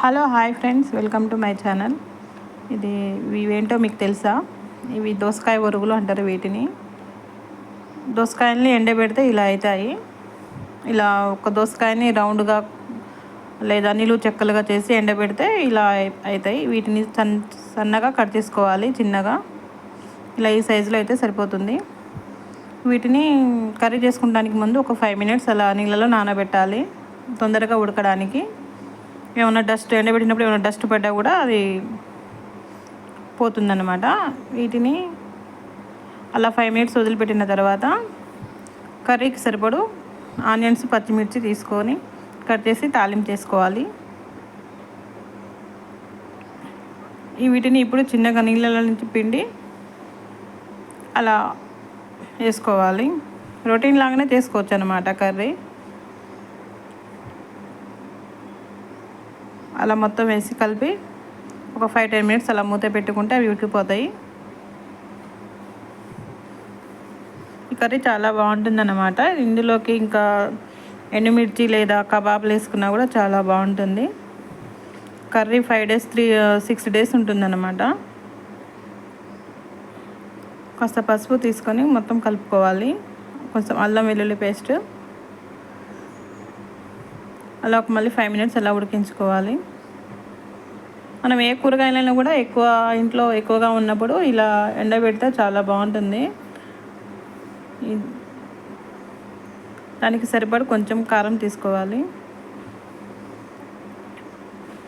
Hello hi friends. Welcome to my channel. ఇది ఇవేంటో మీకు తెలుసా? ఇవి దోసకాయ ఒరుగులు అంటారు వీటిని. దోసకాయల్ని ఎండబెడితే ఇలా అవుతాయి. ఇలా ఒక దోసకాయని రౌండ్గా లేదా నిలువు చెక్కలుగా చేసి ఎండబెడితే ఇలా అవుతాయి. వీటిని సన్ సన్నగా కట్ చేసుకోవాలి చిన్నగా. ఇలా ఈ సైజులో అయితే సరిపోతుంది. వీటిని కర్రీ చేసుకోవడానికి ముందు ఒక ఫైవ్ మినిట్స్ అలా నీళ్ళలో నానబెట్టాలి. తొందరగా ఉడకడానికి. ఏమైనా డస్ట్ ఎండబెట్టినప్పుడు ఏమైనా డస్ట్ పడ్డా కూడా అది పోతుందన్నమాట. వీటిని అలా ఫైవ్ మినిట్స్ వదిలిపెట్టిన తర్వాత కర్రీకి సరిపడు ఆనియన్స్ పచ్చిమిర్చి తీసుకొని కట్ చేసి తాలింపు చేసుకోవాలి. ఈ వీటిని ఇప్పుడు చిన్నగా నీళ్ళ నుంచి పిండి అలా వేసుకోవాలి. రొటీన్ లాగానే చేసుకోవచ్చు అనమాట కర్రీ. అలా మొత్తం వేసి కలిపి ఒక ఫైవ్ టెన్ మినిట్స్ అలా మూత పెట్టుకుంటే అవి ఉడికిపోతాయి. ఈ కర్రీ చాలా బాగుంటుందన్నమాట. ఇందులోకి ఇంకా ఎండుమిర్చి లేదా కబాబ్లు వేసుకున్నా కూడా చాలా బాగుంటుంది. Curry five days three six days ఉంటుందన్నమాట. కాస్త పసుపు తీసుకొని మొత్తం కలుపుకోవాలి. కొంచెం అల్లం వెల్లుల్లి పేస్ట్. అలా ఒక మళ్ళీ ఫైవ్ మినిట్స్ అలా ఉడికించుకోవాలి. మనం ఏ కూరగాయలైనా కూడా ఎక్కువ ఇంట్లో ఎక్కువగా ఉన్నప్పుడు ఇలా ఎండబెడితే చాలా బాగుంటుంది. దానికి సరిపడ కొంచెం కారం తీసుకోవాలి.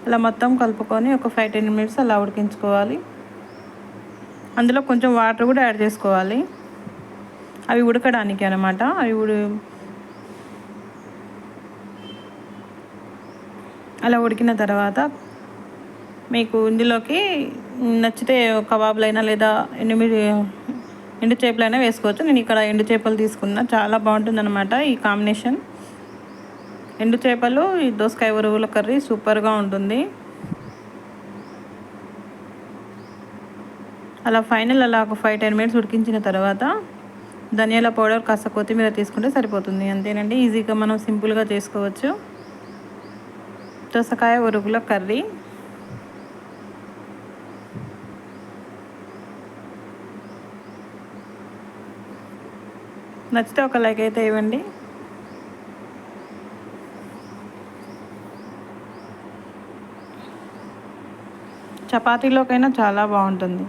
అలా మొత్తం కలుపుకొని ఒక ఫైవ్ టెన్ మినిట్స్ అలా ఉడికించుకోవాలి. అందులో కొంచెం వాటర్ కూడా యాడ్ చేసుకోవాలి. అవి ఉడకడానికి అనమాట అవి ఉడి అలా ఉడికిన తర్వాత మీకు ఇందులోకి నచ్చితే కబాబులైనా లేదా ఎండుమిరి ఎండు చేపలైనా వేసుకోవచ్చు. నేను ఇక్కడ ఎండు చేపలు తీసుకున్నా. చాలా బాగుంటుందన్నమాట ఈ కాంబినేషన్. ఎండు చేపలు ఈ దోసకాయ ఉరుగుల కర్రీ సూపర్గా ఉంటుంది. అలా ఫైనల్ అలా ఒక ఫైవ్ టెన్ మినిట్స్ ఉడికించిన తర్వాత ధనియాల పౌడర్ కాస్త కొత్తిమీర తీసుకుంటే సరిపోతుంది. అంతేనండి. ఈజీగా మనం సింపుల్గా చేసుకోవచ్చు. దోసకాయ ఉరుగుల కర్రీ. నచ్చితే ఒక లైక్ అయితే ఇవ్వండి. చపాతీలోకైనా చాలా బాగుంటుంది.